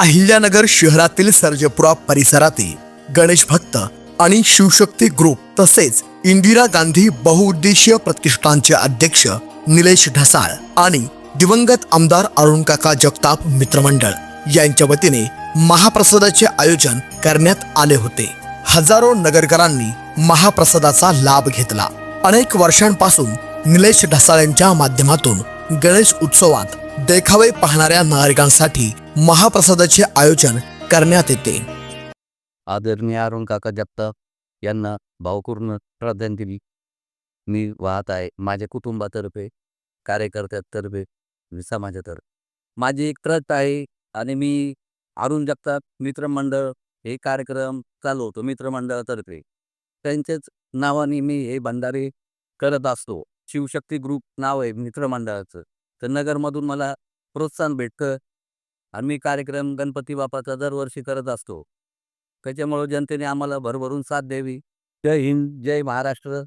अहिल्यानगर शहरातील सर्जपुरा परिसरातील गणेश भक्त आणि शिवशक्ती ग्रुप तसेच इंदिरा गांधी बहुउद्देशीय प्रतिष्ठानचे अध्यक्ष निलेश ढसाळ आणि दिवंगत आमदार अरुणकाका जगताप मित्रमंडळ यांच्या वतीने महाप्रसादाचे आयोजन करण्यात आले होते. हजारो नगरकरांनी महाप्रसादाचा लाभ घेतला. अनेक वर्षांपासून निलेश ढसाळ्यांच्या माध्यमातून गणेश उत्सवात देखावे पाहणाऱ्या नागरिकांसाठी महाप्रसादाचे आयोजन करण्यात येते. आदरणीय अरुण काका जगताप यांना भावपूर्ण श्रद्धांजली. मी वाहत आहे माझ्या कुटुंबातर्फे कार्यकर्त्यातर्फे समाजातर्फे. माझी एक ट्रस्ट आहे आणि मी अरुण जगताप मित्रमंडळ हे कार्यक्रम चालवतो मित्रमंडळातर्फे. त्यांच्याच नावाने मी हे भंडारे करत असतो. शिवशक्ती ग्रुप नाव आहे मित्रमंडळाचं. तर नगरमधून मला प्रोत्साहन भेटतं. आणि मी कार्यक्रम गणपती बापाचा दरवर्षी करत असतो. त्याच्यामुळं जनतेने आम्हाला भरभरून साथ द्यावी. जय हिंद जय महाराष्ट्र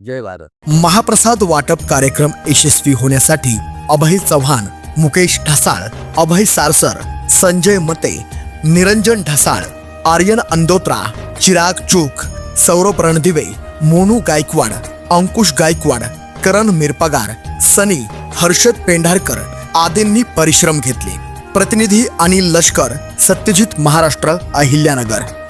जय भारत. महाप्रसाद वाटप कार्यक्रम यशस्वी होण्यासाठी अभय चव्हाण मुकेश ढसाळ अभय सारसर संजय मते निरंजन ढसाळ आर्यन अंदोत्रा चिराग चूक सौरभ रणदिवे मोनू गायकवाड अंकुश गायकवाड करण मिरपगार सनी हर्षद पेंढारकर आदींनी परिश्रम घेतले. प्रतिनिधी अनिल लष्कर सत्यजित महाराष्ट्र अहिल्यानगर.